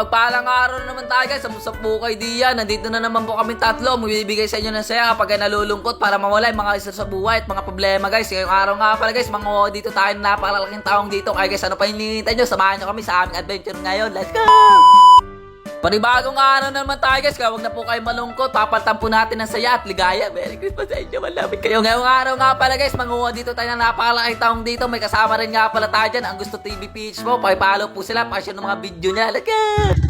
Mapagpalang araw na naman tayo guys, sa Musap Bukay Diyan. Nandito na naman po kami tatlo. Magbibigay sa inyo ng saya kapag nalulungkot para mawala yung mga isa sa buhay at mga problema guys. Ngayong araw nga pala guys, mga dito tayo na napakalaking taong dito. Kaya guys, ano pa hinihintay nyo? Samahan nyo kami sa aming adventure ngayon. Let's go! Panibagong araw na naman tayo guys, kaya huwag na po kayo malungkot. Papaltan po natin ng saya at ligaya. Merry Christmas sa inyo, malapit kayo. Ngayong araw nga pala guys, manguha dito tayo ng napakalaking taong dito. May kasama rin nga pala tayo dyan, ang gusto TV Peach po. Pakipalo po sila, pakisyon ng mga video niya. Let's go!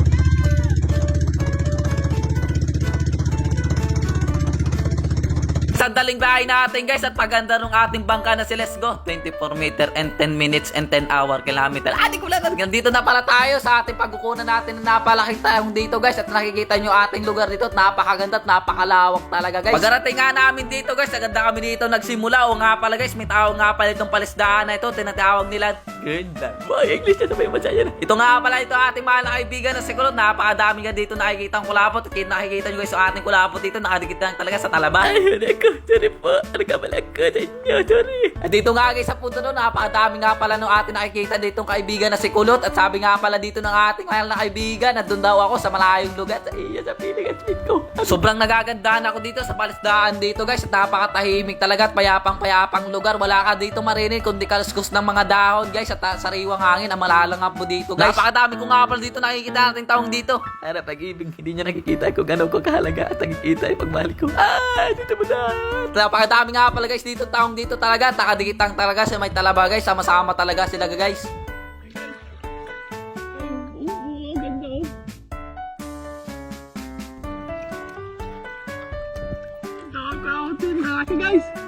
Sandaling bahay natin guys at paganda ng ating bangka na si Let's Go. 24 meter and 10 minutes and 10 hour kilometer. Ah, di ko lang. Nandito na pala tayo sa ating pagkukunan natin ng napalaking tayong dito guys. At nakikita nyo ating lugar dito at napakaganda at napakalawak talaga guys. Pagkarating nga namin dito guys, aganda kami dito nagsimula. O nga pala guys, may tao nga pala itong palisdaan na ito. Tinatawag nila Ganda. Boy, English na ba yung masaya na? Ito nga pala ito ating mahal na kaibigan na si Kulot. Napakadami nga dito nakikita ang kulapot. Nakikita nyo guys yung ating kulapot dito. Nakadikit lang talaga sa talaban. Ayun ako. Sorry po. Ka pala ko sa inyo? Sorry. At dito nga guys sa punto doon, napakadami nga pala nung ating nakikita ditong kaibigan na si Kulot. At sabi nga pala dito ng ating mahal na kaibigan na doon daw ako sa malayong lugar. Sa iya, sa speed ko. Sobrang nagagandahan ako dito sa palisdaan dito guys. At napakatahimik talaga at payapang-payapang lugar. Wala ka dito marinig kundi kaluskus ng mga dahon guys at sariwang hangin ang malalangap po dito guys. Napakadami ko nga pala dito nakikita natin taong dito. Ano pag-ibig, hindi nyo nakikita kung gano'n ko kahalaga at nakikita yung pagmahal ko. Ah, dito mo na. Napakadami nga pala guys dito taong dito talaga. Takadikitang talaga sa may talaba guys. Sama-sama talaga sila guys. Guys.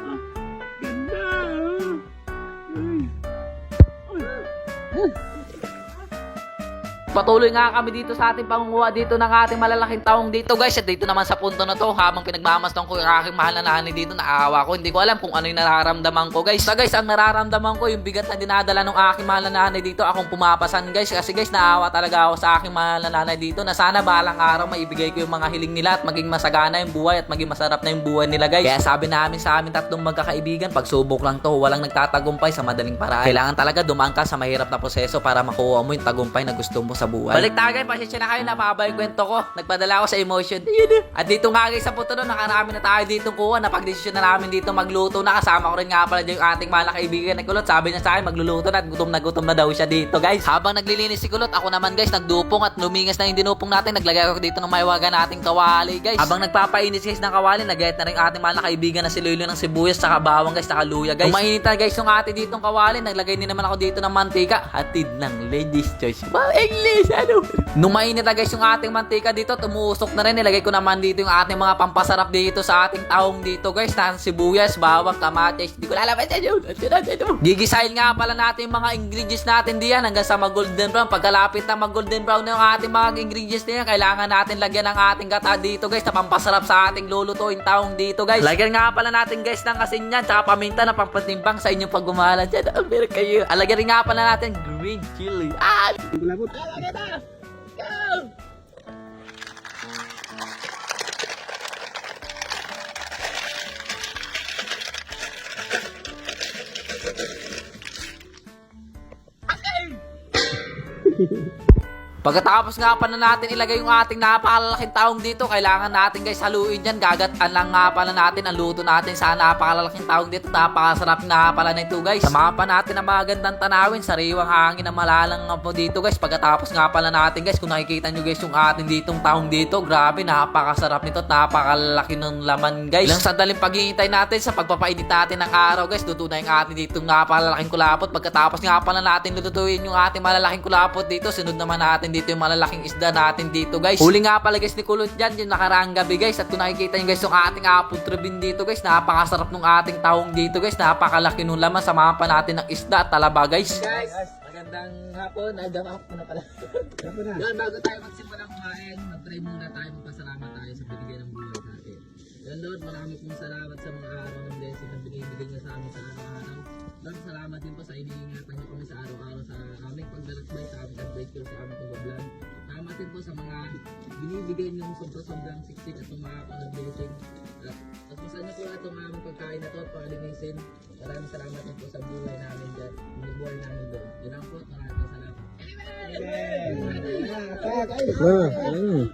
Patuloy nga kami dito sa ating pangunguha dito ng ating malalaking taong dito guys. At dito naman sa punto na to, habang pinagmamasdan ko yung aking mahal na nanay dito, naawa ko. Hindi ko alam kung ano yung nararamdaman ko guys. So guys, ang nararamdaman ko yung bigat na dinadala ng aking mahal na nanay dito, akong pumapasan guys. Kasi guys, naawa talaga ako sa aking mahal na nanay dito na sana balang araw maibigay ko yung mga hiling nila at maging masagana yung buhay at maging masarap na yung buhay nila guys. Kaya sabi namin sa amin tatlong magkakaibigan, pagsubok lang to, walang nagtatagumpay sa madaling paraan. Kailangan talaga dumaan ka sa mahirap na proseso para makuha mo yung tagumpay na gusto mo sa buhay. Balik tayo guys, pasensya na kayo, napakaba yung kwento ko. Nagpadala ako sa emotion. Yun na. At dito nga guys, sa puto doon, nakarami na tayo dito kuha. Napag-desisyon na namin dito magluto na. Kasama ko rin nga pala yung ating mahal na kaibigan na kulot. Sabi niya sa akin, magluluto na at gutom na gutom na daw siya dito guys. Habang naglilinis si kulot, ako naman guys, nagdupong at lumingas na yung dinupong natin. Naglagay ako dito ng maiwaga nating kawali guys. Habang nagpapainis guys ng kawali, nagayat na rin yung ating mahal na kaibigan na si Lilo ng sibuyas, saka bawang guys, saka luya guys. Kumainit na guys yung ate dito ng kawali, naglagay din naman ako dito ng mantika. Hatid ng ladies choice. Wow, English! Ano? Nung mainit na guys yung ating mantika dito, tumuusok na rin. Nilagay ko naman dito yung ating mga pampasarap dito sa ating taong dito guys. Na sibuyas, bawang, kamatis. Hindi ko lalabas yan yun. Gigisahin nga pala natin yung mga ingredients natin diyan hanggang sa mag-golden brown. Pagkalapit na mag-golden brown na yung ating mga ingredients diyan, kailangan natin lagyan ng ating gata dito guys na pampasarap sa ating lulutuin taong dito guys. Lagyan nga pala natin guys ng asin yan, tsaka paminta na pampatimbang sa inyong paggumalan dyan. Meron kayo. Nga pala natin green chili. Ah! It. Go. Okay. Pagkatapos nga pa na natin ilagay yung ating napakalalaking taong dito, kailangan natin guys haluin dyan. Gagataan lang nga pala natin ang luto natin sa napakalalaking taong dito. Napakasarap nga pala na ito guys. Samahan pa natin ang magandang tanawin, sariwang hangin na malalang nga po dito guys. Pagkatapos nga pala natin guys, kung nakikita nyo guys yung ating ditong taong dito, grabe napakasarap nito at napakalaki ng laman guys. Ilang sandaling paghihintay natin sa pagpapainit natin ng araw guys, luto na yung ating ditong napakalaking kulapot. Pagkatapos nga pala natin lututuin yung ating malalaking kulapot dito, sunod naman natin dito yung malalaking isda natin dito guys. Huli nga pala guys ni Kulot dyan, yung nakaraang gabi guys. At kung nakikita nyo guys yung ating apple tribin dito guys, napakasarap ng ating taong dito guys. Napakalaki nung laman, samahan pa natin ng isda at talaba guys. Guys, magandang hapon. Agam hapon na pala. Yan, bago tayo magsimula kumain, mag-pray muna tayo, magpasalamat tayo sa binigay ng buhay natin. Yan Lord, marami pong salamat sa mga araw ng blessing na binibigay niyo sa amin sa araw-araw. Lord, salamat din po sa iniingatan niyo kami sa paglalakbay, sa aming adventure, sa aming pag-vlog. Salamat din po sa mga binibigay niyo sobra-sobrang siksik at tumakas na blessing. At tapos niyo po itong aming pagkain na to at palinisin. Maraming salamat din po sa buhay namin dyan, yung buhay namin doon. Yun lang po, maraming salamat. Ano?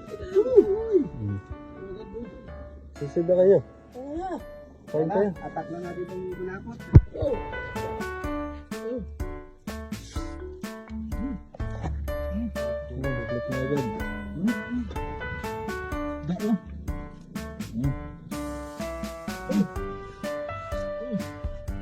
Susunod na kayo. Tayo. Atak na natin itong kunakot. Balik that one.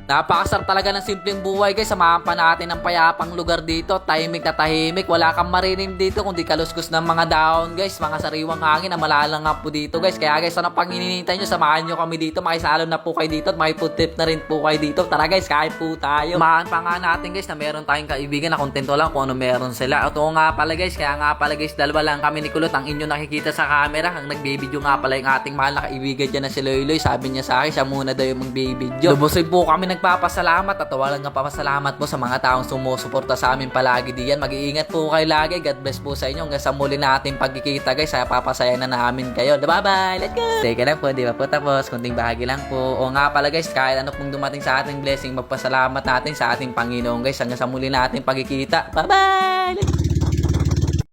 Napakasarap talaga ng simpleng buhay guys. Samahan pa natin ng payapang lugar dito. Tahimik na tahimik. Wala kang marinig dito kundi kaluskus ng mga dahon guys. Mga sariwang hangin na malalang nga po dito guys. Kaya guys, ano pang hininintay nyo? Samahan nyo kami dito. Makisalo na po kayo dito at trip na rin po kayo dito. Tara guys, kain po tayo. Samahan pa nga natin guys na meron tayong kaibigan na kontento lang kung ano meron sila. At oo nga pala guys, kaya nga pala guys, dalawa lang kami ni Kulot ang inyo nakikita sa camera. Ang nagbibideo nga pala yung ating mahal na kaibigan dyan na si Loyloy. Sabi niya sa akin, siya muna daw yung magbibideo. Lubusay po kami nagpapasalamat at walang nga papasalamat po sa mga taong sumusuporta sa amin palagi diyan. Mag-iingat po kayo lagi. God bless po sa inyo. Hanggang sa muli natin pagkikita guys. Kaya papasaya na namin kayo. Bye-bye! Let's go! Teka lang po, di ba po tapos? Kunting bahagi lang po. O nga pala guys, kahit ano pong dumating sa ating blessing, magpasalamat natin sa ating Panginoon guys. Hanggang sa muli natin pagkikita. Bye-bye!